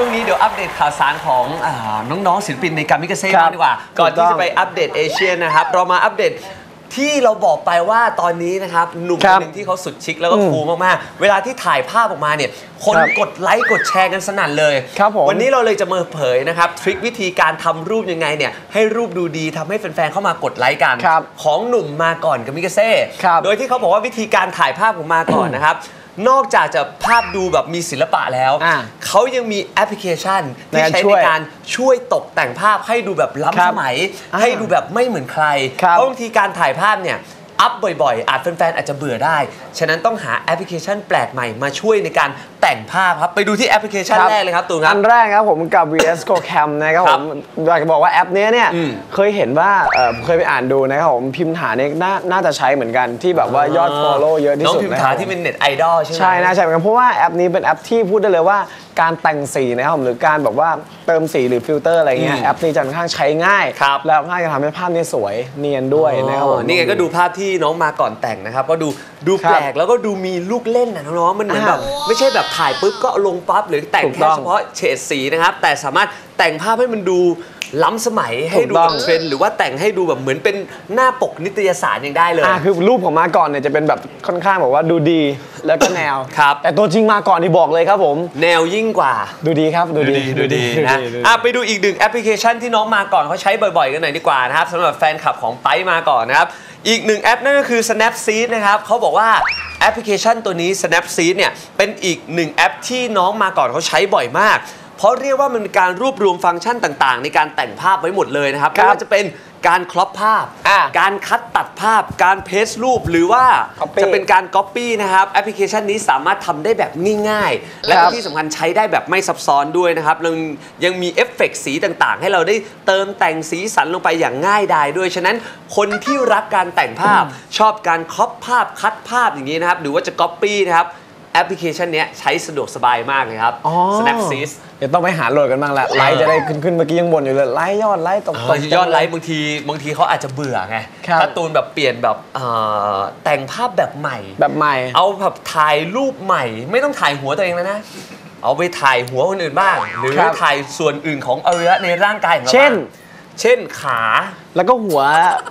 ช่วงนี้เดี๋ยวอัปเดตข่าวสารของอาน้องๆศิลปินในการมิกาเซ่ครับบ้างดีกว่า ก่อนถูกต้ที่องจะไปอัปเดตเอเชียนะครับ เรามาอัปเดตที่เราบอกไปว่าตอนนี้นะครับหนุ่มคครันบหนึ่งที่เขาสุดชิคแล้วก็อืมคูลมากๆ เวลาที่ถ่ายภาพออกมาเนี่ย คนครับกดไลค์กดแชร์กันสนั่นเลย ครับผม วันนี้เราเลยจะมาเผยนะครับทริควิธีการทำรูปยังไงเนี่ยให้รูปดูดีทำให้แฟนๆเข้ามากดไลค์กัน ครับของหนุ่มมาก่อนกับมิกาเซ่ ครับ โดยที่เขาบอกว่าวิธีการถ่ายภาพของมาก่อนนะครับ นอกจากจะภาพดูแบบมีศิลปะแล้ว อ่าเขายังมีแอปพลิเคชันที่ในการใช้ช่ในวยการช่วยตกแต่งภาพให้ดูแบบครัล้ำบสมัยอ่าให้ดูแบบไม่เหมือนใคร ครับเพราะบางทีการถ่ายภาพเนี่ย อัพบ่อยๆ อาจแฟนๆ อาจจะเบื่อได้ ฉะนั้นต้องหาแอปพลิเคชันแปลกใหม่มาช่วยในการแต่งภาพครับ ไปดูที่แอปพลิเคชันแรกเลยครับตูนครัอับ นแรกครับผมกับ VS Go Cam นะครับคผรับมอยากจะบอกว่าแอปเนี้ยเนี่ย อืมเคยเห็นว่าเอ่อเคยไปอ่านดูนะครับผมพิมพ์ฐานเนี่ยน่าน่าจะใช้เหมือนกันที่แบบว่ายอด follow เยอะที่น้องสุดพิมนะพ์คฐารับที่เป็นเน็ตไอดอลใช่ไหม ใช่น่าใช่เหมือนกันเพราะว่าแอปนี้เป็นแอปที่พูดได้เลยว่า การแต่งสีนะครับผมหรือการแบบว่าเติมสีหรือฟิลเตอร์อะไรเงี้ยอืมแอปนี้จะค่อนข้างใช้ง่าย ครับ แล้วค่อนข้างจะทำให้ภาพนี้สวยเนียนด้วยนะครับผม นี่ไงก็ดูภาพที่น้องมาก่อนแต่งนะครับ ก็ดูดูครับแปลกแล้วก็ดูมีลูกเล่นนะน้องๆมันเหมือนอ่าแบบไม่ใช่แบบถ่ายปุ๊บก็ลงปั๊บหรือแต่งถูกแค่ต้อง เฉพาะเฉดสีนะครับ แต่สามารถ แต่งภาพให้มันดูล้ำสมัยให้ดูถูกต้แบองบเทรนด์หรือว่าแต่งให้ดูแบบเหมือนเป็นหน้าปกนิตยสารยังได้เลยอ่าคือรูปของมาก่อนเนี่ยจะเป็นแบบค่อนข้างแบบว่าดูดีแล้วก็แนวครับแต่ตัวจริงมาก่อนนี่บอกเลยครับผม แนวยิ่งกว่าดูดีครับดูดีดูดีนะดูดีอะไปดูอีกหนึ่งแอปพลิเคชันที่น้องมาก่อนเขาใช้บ่อยๆ กันหน่อยดีกว่านะครับสำหรับแฟนคลับของไปมาก่อนนะครับอีกหนึ่งแอปนั่นก็คือ Snapseed นะครับเขาบอกว่าแอปพลิเคชันตัวนี้ Snapseed เนี่ยเป็นอีกหนึ่งแอปที่น้องมาก่อนเขาใช้บ่อยมาก เพราะเรียกว่ามันเป็นการรวบรวมฟังก์ชันต่าง ๆ ในการแต่งภาพไว้หมดเลยนะครับครับไม่ว่าจะเป็นการครอปภาพ อะการคัดตัดภาพ การเพสรูปหรือว่า Copy จะเป็นการ Copy นะครับแอปพลิเคชันนี้สามารถทำได้แบบง่ายๆ และครัก็บที่สำคัญใช้ได้แบบไม่ซับซ้อนด้วยนะครับแล้วยังมีเอฟเฟกต์สีต่างๆ ให้เราได้เติมแต่งสีสันลงไปอย่างง่ายดายด้วยฉะนั้นคนที่รักการแต่งภาพ ชอบการครอปภาพคัดภาพอย่างนี้นะครับหรือว่าจะ Copy นะครับแอปพลิเคชันเนี้ยใช้สะดวกสบายมากเลยครับ อ๋อ Snapseed เดี๋ยวต้องไปหาโหลดกันบ้างละไลค์จะได้ขึ้นขึ้นเมื่อกี้ยังบ่นอยู่เลยไลค์ยอดไลค์ตกเอตอกยอดไลค์บางทีบางทีเขาอาจจะเบื่อไงครับถ้าตูนแบบเปลี่ยนแบบเอ่อแต่งภาพแบบใหม่ แบบใหม่ เอาแบบถ่ายรูปใหม่ ไม่ต้องถ่ายหัวตัวเองแล้วนะ เอาไปถ่ายหัวคนอื่นบ้าง หรือครับถ่ายส่วนอื่นของอวัยวะในร่างกายของเราเช่น บ้างเช่นขาแล้วก็หัว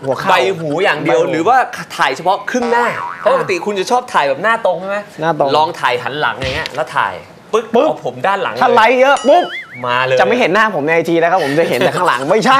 หัวเข่า ใบหูอย่างเดียว ใบหูหรือว่าถ่ายเฉพาะครึ่งหน้าเพราะปกติคุณจะชอบถ่ายแบบหน้าตรงใช่ไหมหน้าตรง ลองถ่ายหันหลังอย่างเงี้ยแล้วถ่าย ปึ๊กปึ๊บ เอาผมด้านหลังถ้าเลยไลค์เยอะปุ๊บ มาเลย จะไม่เห็นหน้าผมในไอจีแล้วครับผมจะเห็นแต่ข้างหลัง ไม่ใช่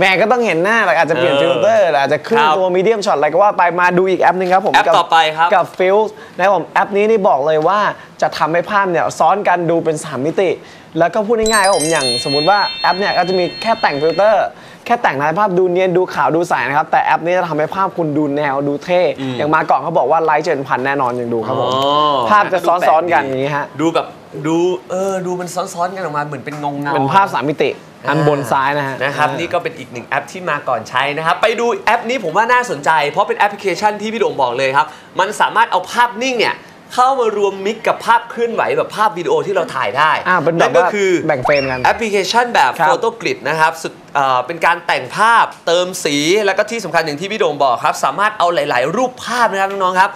แม่ก็ต้องเห็นหน้าแต่อาจจะเปลี่ยนเออฟิลเตอร์อาจจะขึ้นครับตัวมีเดียมช็อตอะไรก็ว่าไปมาดูอีกแอปหนึงครับผมแอปกับต่อไปครับ กับฟิลนะครับผมแอปนี้นี่บอกเลยว่าจะทำให้ภาพเนี่ยซ้อนกันดูเป็น 3 มิติ แล้วก็พูดง่ายๆครับผมอย่างสมมุติว่าแอปเนี่ยก็จะมีแค่แต่งฟิลเตอร์ แค่แต่งทำให้ภาพดูเนียนดูขาวดูใสนะครับ แต่แอปนี้จะทำให้ภาพคุณดูแนวดูเท่ อย่างมาก่อนเขาบอกว่าไลค์เจ็ดพันแน่นอนอย่างดูครับผมอ๋อภาพจะซ้อนๆกันดูแปลกดีอย่างนี้ฮะดูแบบดูเออดูมันซ้อนๆกันออกมาเหมือนเป็นเงาเงาๆเป็นภาพสามมิติอันบนซ้ายนะฮะ นะครับนี่ก็เป็นอีกหนึ่งแอปที่มาก่อนใช้นะครับ ไปดูแอปนี้ผมว่าน่าสนใจ เพราะเป็นแอปพลิเคชันที่พี่โด่งบอกเลยครับ มันสามารถเอาภาพนิ่งเนี่ย เข้ามารวมมิกกับภาพเคลื่อนไหวแบบภาพวิดีโอที่เราถ่ายได้อ่าเป็นแบบนั่นก็ว่าคือแบ่งเฟรมกัน แอปพลิเคชันแบบครับ โฟโต้กริดนะครับสุดเอ่อเป็นการแต่งภาพเติมสีแล้วก็ที่สำคัญอย่างที่พี่โด่งบอกครับ สามารถเอาหลาย ๆ รูปภาพนะครับน้องๆครับ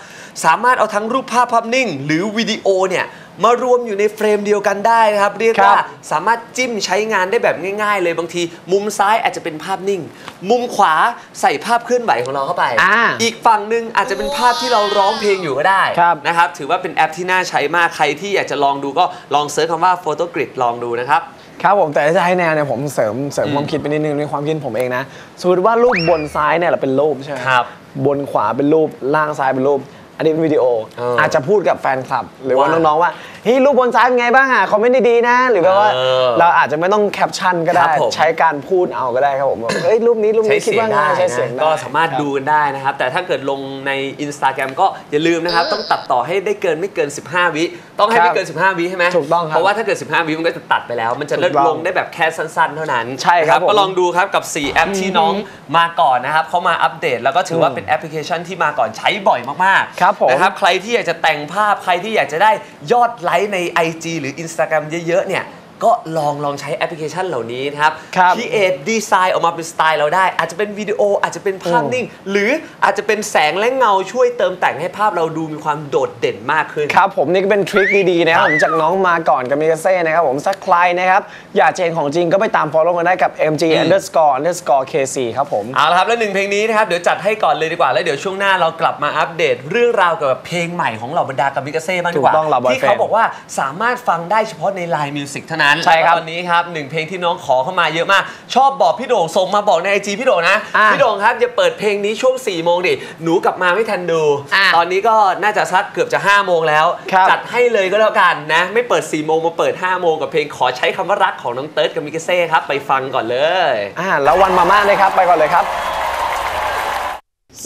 สามารถเอาทั้งรูปภาพภาพนิ่ง หรือวิดีโอเนี่ย มารวมอยู่ในเฟรมเดียวกันได้นะครับ เรียกครับว่าสามารถจิ้มใช้งานได้แบบง่าย ๆ เลยบางที มุมซ้ายอาจจะเป็นภาพนิ่ง มุมขวาใส่ภาพเคลื่อนไหวของเราเข้าไป อ่าอีกฝั่งหนึ่งอาจจะเป็นภาพที่เราร้องเพลงอยู่ก็ได้ครับ นะครับ ถือว่าเป็นแอปที่น่าใช้มากใครที่อยากจะลองดูก็ลองเซิร์ชคำว่า Photo Grid ลองดูนะครับ ครับผมแต่ถ้าจะให้แนวเนี่ยผมเสริมเสริมความคิดไปนิดนึงในความคิดผมเองนะสมมติว่ารูปบนซ้ายเนี่ยเราเป็นรูปใช่ไหมครับ บนขวาเป็นรูปล่างซ้ายเป็นรูป อันนี้เป็นวิดีโอเออออาจจะพูดกับแฟนคลับ หรือว่าว่าน้องๆว่าเฮ้ยรูปบนซ้ายเป็นไงบ้างอะคอมเมนต์ดีๆนะ หรือแบบว่าเออเราอาจจะไม่ต้องแคปชั่นก็คได้รับผมใช้การพูดเอาก็ได้ครับผมแบบเฮ้ยรูปนี้รูปใช้นี้คิดเสียงว่าไงได้ใช้เสียงนะได้ก็สามารถดูกันได้นะครับ แต่ถ้าเกิดลงใน Instagram ก็อย่าลืมนะครับ ต้องตัดต่อให้ได้เกินไม่เกิน 15 วิ ต้องให้ครับไม่เกิน 15 วิใช่ไหมถูกต้องครับเพราะว่าถ้าเกิด 15 วิมันก็จะตัดไปแล้ว มันจะเลิกถูกต้องลงได้แบบแค่สั้น ๆ เท่านั้นใช่ครับนะผมก็ลองดูครับกับ 4 แอปที่น้องมาก่อนนะครับเขามาอัปเดต แล้วก็ถือว่าเป็นแอปพลิเคชันที่มาก่อนใช้บ่อยมากๆครับผมนะครับใครที่อยากจะแต่งภาพใครที่อยากจะได้ยอดไลค์ใน IG หรือ Instagram เยอะๆเนี่ย ก็ลองลองใช้แอปพลิเคชันเหล่านี้นะครับครับคิเอทดีไซน์ออกมาเป็นสไตล์เราได้ อาจจะเป็นวิดีโออาจจะเป็นภาพอืมนิ่ง หรืออาจจะเป็นแสงและเงาช่วยเติมแต่งให้ภาพเราดูมีความโดดเด่นมากขึ้น ครับผมนี่ก็เป็นทริคดีๆนะคครัรับบผมจากน้องมาก่อนกับมิกาเซ่นะครับผมสักใครนะครับ อยากจะเห็นของจริงก็ไปตาม follow กันได้กับ mg underscore underscore kc ครับผมเอาละครับแล้วหนึ่งเพลงนี้นะครับเดี๋ยวจัดให้ก่อนเลยดีกว่าแล้วเดี๋ยวช่วงหน้าเรากลับมาอัปเดต เรื่องราวเกี่ยวกับเพลงใหม่ของเหล่าบรรดากามิกาเซ่บ้างดีกว่าถูกต้องเหล่า boy ที่เขา friend บอกว่าสามารถฟังได้เฉพาะใน Line Music เท่านั้นใช่ครับแล้วตอนนี้ครับหนึ่งเพลงที่น้องขอเข้ามาเยอะมาก ชอบบอกพี่โด่งส่งมาบอกในไอจีพี่โด่งนะอะพี่โด่งครับจะเปิดเพลงนี้ช่วง4ี่โมงดิ หนูกลับมาไม่ทันดูอะตอนนี้ก็น่าจะสักเกือบจะ5้าโมงแล้วครับจัดให้เลยก็แล้วกันนะ ไม่เปิด4ี่โมงมาเปิด5้าโมงกับเพลงขอใช้คำว่ารักของน้องเติร์ดกับมิกาเซ่ครับไปฟังก่อนเลยอ่าแล้ววันมาม่าเลยครับไปก่อนเลยครับ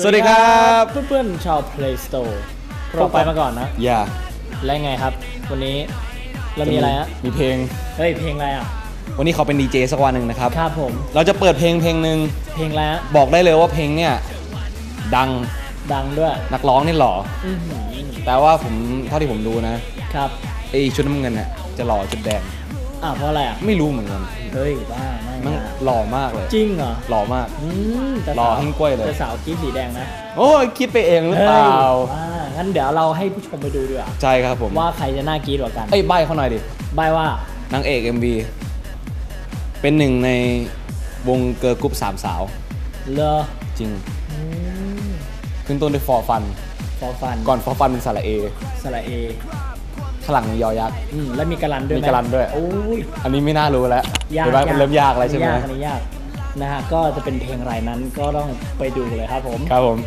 สวัสดีครับเพื่อนๆชาว Play Store เราไปมาก่อนนะอย่าและไงครับ วันนี้ เรามีอะไรฮะ มีเพลง เฮ้ยเพลงอะไรอะ วันนี้เขาเป็นดีเจสักวันหนึ่งนะครับ ครับผม เราจะเปิดเพลงเพลงหนึ่งเพลงอะไรฮะ บอกได้เลยว่าเพลงเนี่ยดัง ดังด้วยนักร้องนี่หล่อ อื้อหือแต่ว่าผมเท่าที่ผมดูนะครับ ไอชุดน้ำเงินเนี่ยจะหล่อจุดแดง อ่าวเพราะอะไรอะ ไม่รู้เหมือนกัน เฮ้ยบ้าไม่มันนะหล่อมากเลย จริงเหรอหล่อมาก อืมแต่รอสาวให้กล้วยเลย แต่สาวกิ๊บสีแดงนะโอ้ยคิดไปเองหรือเปล่าอ่างั้นเดี๋ยวเราให้ผู้ชมไปดูดีกว่าใช่ครับผมว่าใครจะน่ากรีดกว่ากันเอ้ยใบเขาหน่อยดิใบว่านางเอก MV เป็นหนึ่งในวงเกิร์ลกรุ๊ปสามสาว เลอจริง ขึ้นต้นด้วยฟอร์ฟัน ฟอฟันก่อนฟอร์ฟันเป็นสระเอ สระเอ ข้างหลังมียอยักษ์อืมแล้วมีกระลันด้วยไหมีกระลันด้วย โอ้ย อันนี้ไม่น่ารู้แล้วยากเห็นไหมมันเริ่มยากแล้วใช่ไหมยากอันนี้ยากนะฮะก็จะเป็นเพลงอะไรนั้นก็ต้องไปดูเลยครับผม ครับผม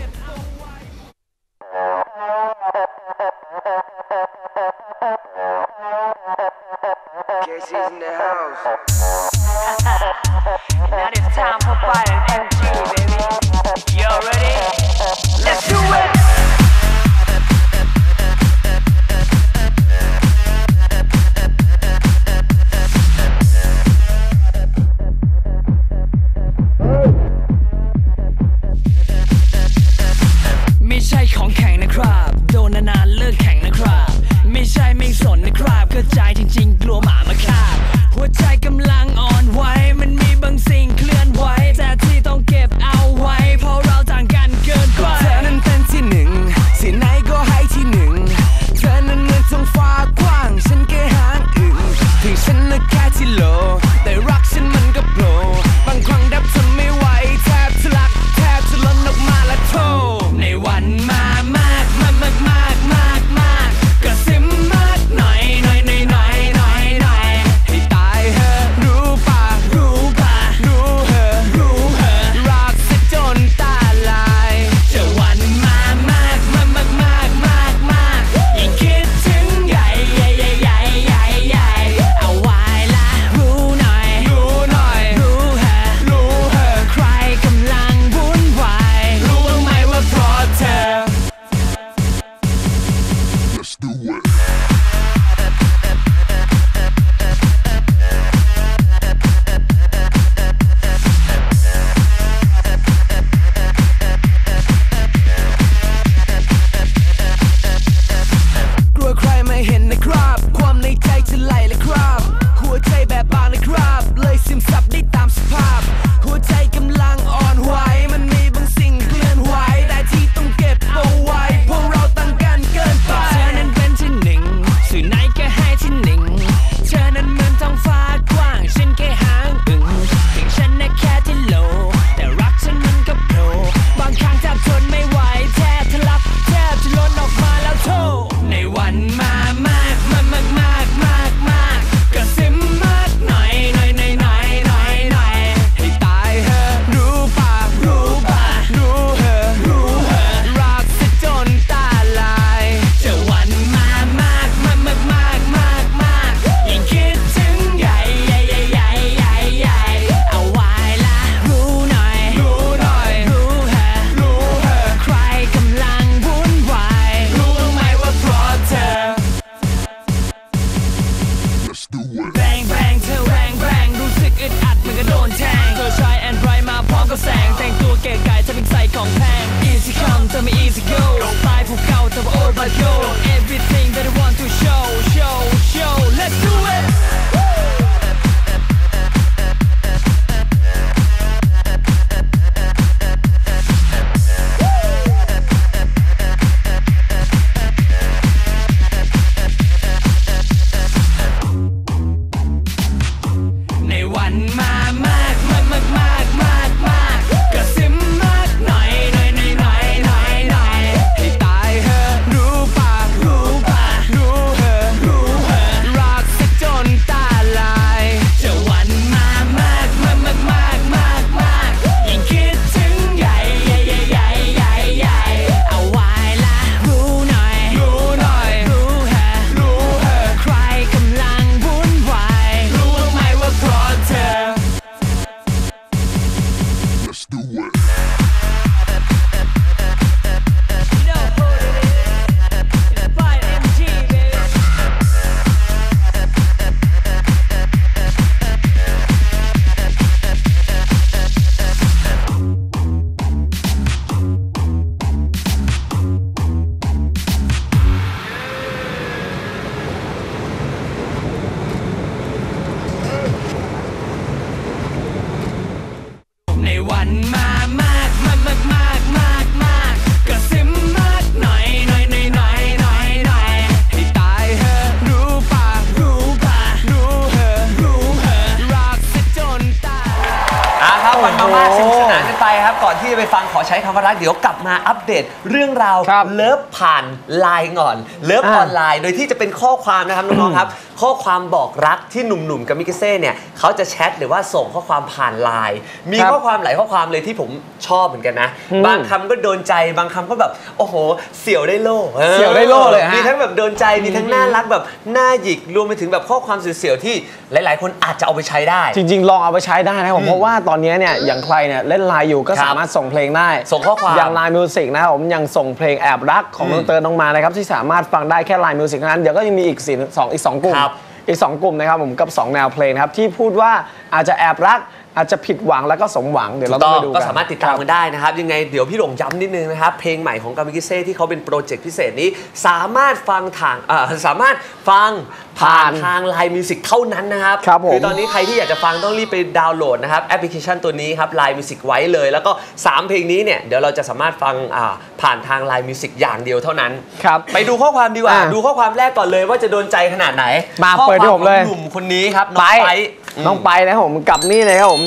ไปฟัง ขอใช้คำว่ารักเดี๋ยวกลับมาอัปเดตเรื่องราวครับเลิฟผ่านไลน์ก่อน เลิฟอ่า ออนไลน์ โดยที่จะเป็นข้อความนะครับน้องๆครับ ข้อความบอกรักที่หนุ่มๆกับมิกาเซ่เนี่ยเขาจะแชทหรือว่าส่งข้อความผ่านไลน์มีครับข้อความหลายข้อความเลยที่ผมชอบเหมือนกันนะ อืมบางคำก็โดนใจบางคำก็แบบโอ้โห เสี่ยวได้โล่ออเสี่ยวได้โล่เลยฮะ มีทั้งแบบโดนใจมีทั้งน่ารักแบบหน้าหยิกรวมไปถึงแบบข้อความเสี่ยวๆที่หลาย ๆ คนอาจจะเอาไปใช้ได้ จริง ๆ ลองเอาไปใช้ได้นะครับผมเพราะว่าตอนนี้เนี่ยอย่างใครเนี่ยเล่นไลน์อยู่ก็ครับสามารถส่งเพลงได้ส่งข้อความอย่างไลน์มิวสิกนะครับผมยังส่งเพลงแอบรักของน้องเติร์นน้องมานะครับที่สามารถฟังได้แค่ไลน์มิวสิกเท่านั้นเดี๋ยวก็ยังมีอีกสี่สองอีกสองกลุ่มครับอีกสองกลุ่มนะครับผมกับสองแนวเพลงนะครับที่พูดว่าอาจจะแอบรัก อาจจะผิดหวังแล้วก็สมหวังเดี๋ยวเราต้องไปดูกันก็สามารถติดตามกันได้นะครับ ยังไงเดี๋ยวพี่หลงย้ำนิดนึงนะครับ เพลงใหม่ของกามิกิเซ่ที่เขาเป็นโปรเจกต์พิเศษนี้ สามารถฟังทางเอ่อสามารถฟังผ่านผ่านทางไลน์มิวสิกเท่านั้นนะครับครับผมอตอนนี้ใครที่อยากจะฟังต้องรีบไปดาวน์โหลดนะครับ แอปพลิเคชันตัวนี้ครับไลน์มิวสิกไว้เลย แล้วก็ 3 เพลงนี้เนี่ยเดี๋ยวเราจะสามารถฟังอ่าผ่านทางไลน์มิวสิกอย่างเดียวเท่านั้นครับไปดูข้อความดีกว่าอะดูข้อความแรกก่อนเลยว่าจะโดนใจขนาดไหนมาข้อเปิดให้ควผมเลยของหนุ่มคนนี้ครับน้องไป ไปน้องไปนะครับผมกับนี่เลยครับผม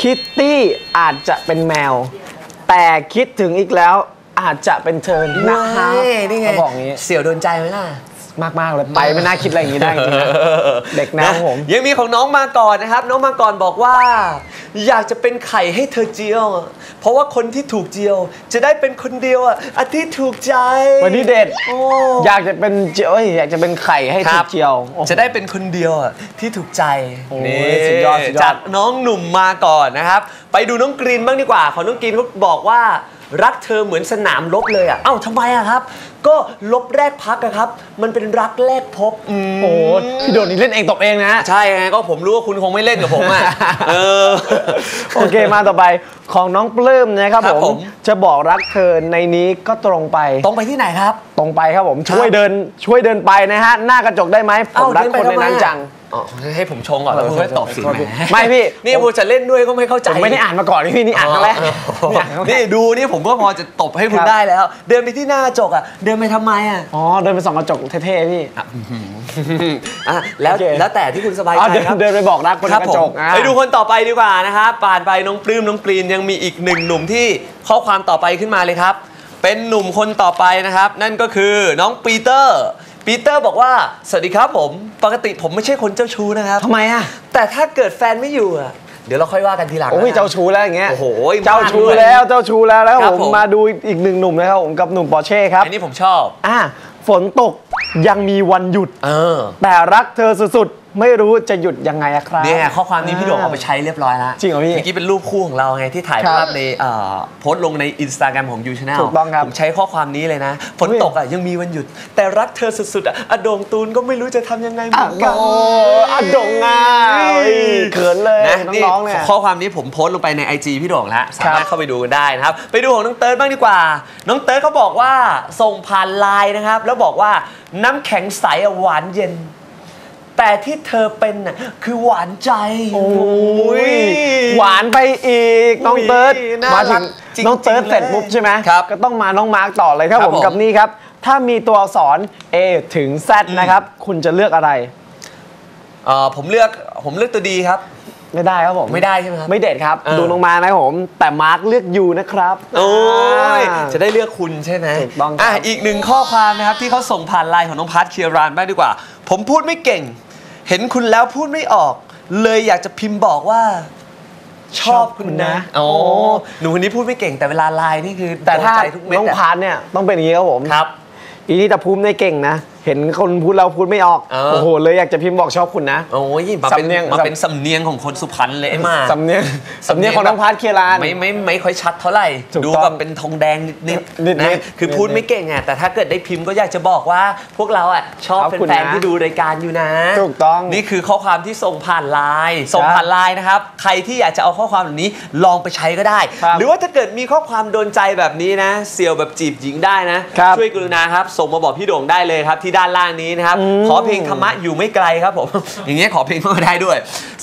คิตตี้อาจจะเป็นแมว แต่คิดถึงอีกแล้วอาจจะเป็นเธอนะครับนี่ไงเขาบอกงี้ เสี่ยวโดนใจไหมล่ะ มากๆเลยไปไม่น่าคิดอะไรอย่างนี้ได้จริงๆนะเด็กแนวผม ยังมีของน้องมาก่อนนะครับ น้องมาก่อนบอกว่า อยากจะเป็นไข่ให้เธอเจียว เพราะว่าคนที่ถูกเจียว จะได้เป็นคนเดียวอะอาที่ถูกใจวันนี้เด็ดโอ้อยากจะเป็นเจียวเอ้ยอยากจะเป็นไข่ให้คถูรักเจียวโอ้โหจะได้เป็นคนเดียวอะที่ถูกใจโอ้ยสุดยอดสุดยอด จากน้องหนุ่มมาก่อนนะครับ ไปดูน้องกรีนบ้างดีกว่า ของน้องกรีนเขาบอกว่า รักเธอเหมือนสนามรบเลยอะ เอ้าทำไมอะครับ ก็ลบแรกพักอะครับ มันเป็นรักแรกพบอืมโอ้โหพี่โดนนี่เล่นเองตบเองนะ ใช่ไงก็ผมรู้ว่าคุณคงไม่เล่นกับผมอะ เออ โอเคมาต่อไปของน้องปลื้มนะครับครับผผม ม จะบอกรักเธอในนี้ก็ตรงไปตรงไปที่ไหนครับ ตรงไปครับผมช่วยเดินช่วยเดินไปนะฮะ หน้ากระจกได้ไหมผมเอ้ารักเดินไปคนในนั้นทำไมอะ จัง อ๋อให้ผมชงก่อนแล้วคุณไม่ตอบสิโทษแหพี่มไม่พี่ นี่พูจะเล่นด้วยก็ไม่เข้าใจผมไม่ได้อ่านมาก่อนพี่นี่อ่านครั้งแรกนี่อ่านครั้งแรนี่กดูนี่ผมก็พอจะตบให้คุณครับได้แล้ว เดินไปที่หน้ากระจกอะ เดินไปทำไมอะ อ๋อ เดินไปส่องกระจกเท่ๆพี่อะแล้วโอเคแล้วแต่ที่คุณสบายอ๋อใจเดินครับเดินไปบอกรักคนคในรับกผระจมกอะไปดูคนต่อไปดีกว่านะครับผ่านไปน้องปลื้มน้องกรีนยังมีอีกหนึ่งหนุ่มที่ข้อความต่อไปขึ้นมาเลยครับ เป็นหนุ่มคนต่อไปนะครับ นั่นก็คือน้องปีเตอร์ ปีเตอร์บอกว่า สวัสดีครับผม ปกติผมไม่ใช่คนเจ้าชู้นะครับ ทำไมอะ แต่ถ้าเกิดแฟนไม่อยู่อะ เดี๋ยวเราค่อยว่ากันทีหลังโอ้ยนะเจ้าชู้แล้วอย่างเงี้ย โอ้โหเจ้าชู้มากด้วยแล้วเจ้าชู้แล้วแล้วครับผมผม มาดูอีกหนึ่งหนุ่มนะครับผมกับหนุ่มปอร์เช่ครับ อันนี้ผมชอบ อะฝนตกยังมีวันหยุด เออ แต่รักเธอสุดๆ ไม่รู้จะหยุดยังไงอะครับ เนี่ยข้อความนี้พี่โด่งเอาไปใช้เรียบร้อยแล้วจริงเหรอพี่เมื่อกี้เป็นรูปคู่ของเราไงที่ถ่ายครับภาพในเอ่อโพสต์ลงในอินสตาแกรมของยูชาแนลถูกต้องครับผมใช้ข้อความนี้เลยนะฝนอุ้ยตกอะยังมีวันหยุด แต่รักเธอสุดๆอะอะโด่งตูนก็ไม่รู้จะทำยังไงเหมือะอนกัน โอ้อะดงอะเอ้ยเขินเลยนะน้องๆเนี่ย ข้อความนี้ผมโพสต์ลงไปใน IG พี่โด่งแล้วสาครับมารถเข้าไปดูกันได้นะครับ ไปดูของน้องเติร์ดบ้างดีกว่า น้องเติร์ดเขาบอกว่าส่งผ่านไลน์นะครับ แล้วบอกว่าน้ำแข็งใสอะหวานเย็น แต่ที่เธอเป็นน่ะคือหวานใจ โอ้ยหวานไปอีกน้องเติร์ดน่ามารัถึกงจริงๆน้องเติร์ดเสร็จปุ๊บใช่ไหมครับก็ต้องมาน้องมาร์กต่อเลยครับครับผมผม กับนี่ครับ ถ้ามีตัวอักษร A ถึง Z นะครับ คุณจะเลือกอะไรเอ่อผมเลือกผมเลือกตัวดีครับ ไม่ได้ครับผมไม่ได้ใช่ไหมครับ ไม่เด็ดครับ เออ ดูลงมานะครับผม แต่มาร์คเลือกยูนะครับ โอ้ยอ่าจะได้เลือกคุณใช่ไหมถูกต้องครับ อะอีกหนึ่งข้อความนะครับที่เขาส่งผ่านไลน์ของน้องพัทเคียรานบ้างดีกว่า ผมพูดไม่เก่ง เห็นคุณแล้วพูดไม่ออก เลยอยากจะพิมพ์บอกว่า ชอบคุณนะโอ้หนูคนนี้พูดไม่เก่งแต่เวลาไลน์นี่คือแต่ถ้าโดนใจทุกเม็ดน้องอะพาร์ทเนี่ยต้องเป็นอย่างนี้ครับผมครับ อีนี่แต่ภูมิในเก่งนะ เห็นคนพูดเราพูดไม่ออก เออ โอ้โห เลยอยากจะพิมพ์บอกชอบคุณนะ โอ้ยมาเป็นสำเนียง มาเป็นสำเนียงของคนสุพรรณเลยไอ้มา สำเนียงสำเนียงของน้องพาร์ทเคียราน ไม่ไม่ไม่ค่อยชัดเท่าไหร่ ถูกดูต้องแบบเป็นทองแดงนิดนิๆดๆนะ คือพูดนิดๆไม่เก่งอะแต่ถ้าเกิดได้พิมพ์ก็อยากจะบอกว่า พวกเราอะชอบขอบคุณแฟนนะๆที่ดูรายการอยู่นะถูกต้องนี่คือข้อความที่ส่งผ่านไลน์ส่งผ่านไลน์นะครับ ใครที่อยากจะเอาข้อความแบบนี้ลองไปใช้ก็ได้ ครับหรือว่าถ้าเกิดมีข้อความโดนใจแบบนี้นะเสี่ยวแบบจีบหญิงได้นะครับ ช่วยกรุณาครับส่งมาบอกพี่โด่งได้เลยครับที่ด้านล่างนี้นะครับ ขอเพลงธรรมะอยู่ไม่ไกลครับผม อย่างเงี้ยขอเพลงเข้ามาได้ด้วย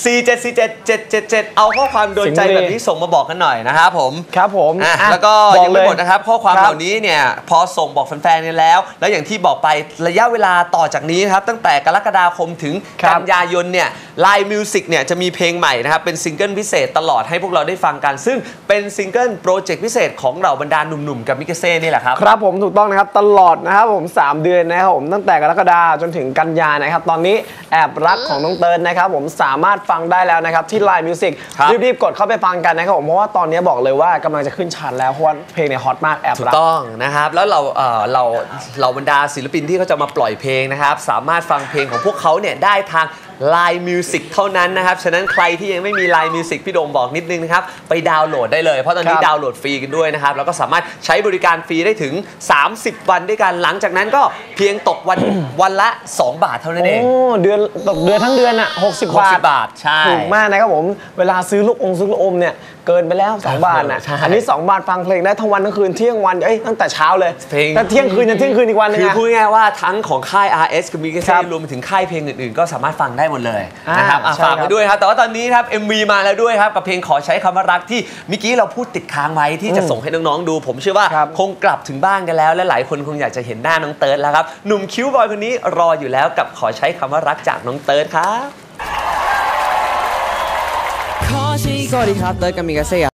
4 7 4 7 7 7 7 เอาข้อความโดนใจแบบนี้ส่งมาบอกกันหน่อยนะครับผมครับผมอะอะแล้วก็บอยังไม่หมดนะครับ ข้อความครับเหล่านี้เนี่ยพอส่งบอกแฟนๆกันแล้ว แล้วอย่างที่บอกไประยะเวลาต่อจากนี้นะครับตั้งแต่กรกฎาคมถึงครับกันยายนเนี่ยไลน์มิวสิกเนี่ยจะมีเพลงใหม่นะครับ เป็นซิงเกิลพิเศษตลอดให้พวกเราได้ฟังกัน ซึ่งเป็นซิงเกิลโปรเจกต์พิเศษของเหล่าบรรดาหนุ่มๆ กับมิกาเซ่นี่แหละครับ ครับผมถูกต้องนะครับ ตลอดนะครับผม 3 เดือนนะครับผมตั้งแต่กรกฎาจนถึงกันยานะครับ ตอนนี้แอบรักของน้องเติร์นนะครับผมสามารถฟังได้แล้วนะครับ ที่ Line Music ครับ รีบๆ กดเข้าไปฟังกันนะครับผมเพราะว่าตอนนี้บอกเลยว่ากำลังจะขึ้นชาร์ตแล้วเพราะว่าเพลงเนี่ยฮอตมากแอบถูรัก กต้องนะครับ แล้วเราเอ่อเราเราบรรดาศิลปินที่เขาจะมาปล่อยเพลงนะครับ สามารถฟังเพลงของพวกเขาเนี่ยได้ทาง Line Music เท่านั้นนะครับ ฉะนั้นใครที่ยังไม่มี Line Music พี่โดมบอกนิดนึงนะครับ ไปดาวน์โหลดได้เลย เพราะตอนนี้ครับดาวน์โหลดฟรีกันด้วยนะครับ แล้วก็สามารถใช้บริการฟรีได้ถึง 30 วันด้วยกัน หลังจากนั้นก็เพียงตกวัน วันละ 2 บาทเท่านั้นเองโอ้เดือนตกเดือนทั้งเดือนอะ60บาท60 บาท ใช่ ถูกมากนะครับผม เวลาซื้อลูกองค์ซื้อลูกอมเนี่ยเกินไปแล้ว2บาทอะใช่ อันนี้2บาทฟังเพลงได้ทั้งวันทั้งคืนเที่ยงวันเอ้ยตั้งแต่เช้าเลยเพลง แต่เที่ยงคืนยันเที่ยงคืนอีกวันหนึงคืออะ พูดง่ายๆว่าทั้งของค่าย RS กับมิกาครัเซ่บรวมไปถึงค่ายเพลงอื่นๆ ก็สามารถฟังได้หมดเลยอ่านนะครับอะใช่ฝากครัไปบด้วยครับ แต่ว่าตอนนี้ครับ MV มาแล้วด้วยครับ กับเพลงขอใช้คำว่ารักที่เมื่อกี้เราพูดติดค้างไว้ที่จะส่งให้น้องๆดู ผมเชื่อว่าครับ คงกลับถึงบ้านกันแล้ว และหลายคนคงอยากจะเห็นหน้าน้องเติร์ดแล้วครับหนุ่มคิ้วบอยคนนี้รออยู่แล้วกับขอใช้คำว่ารักจากน้องเติร์ดครับ สวัสดีค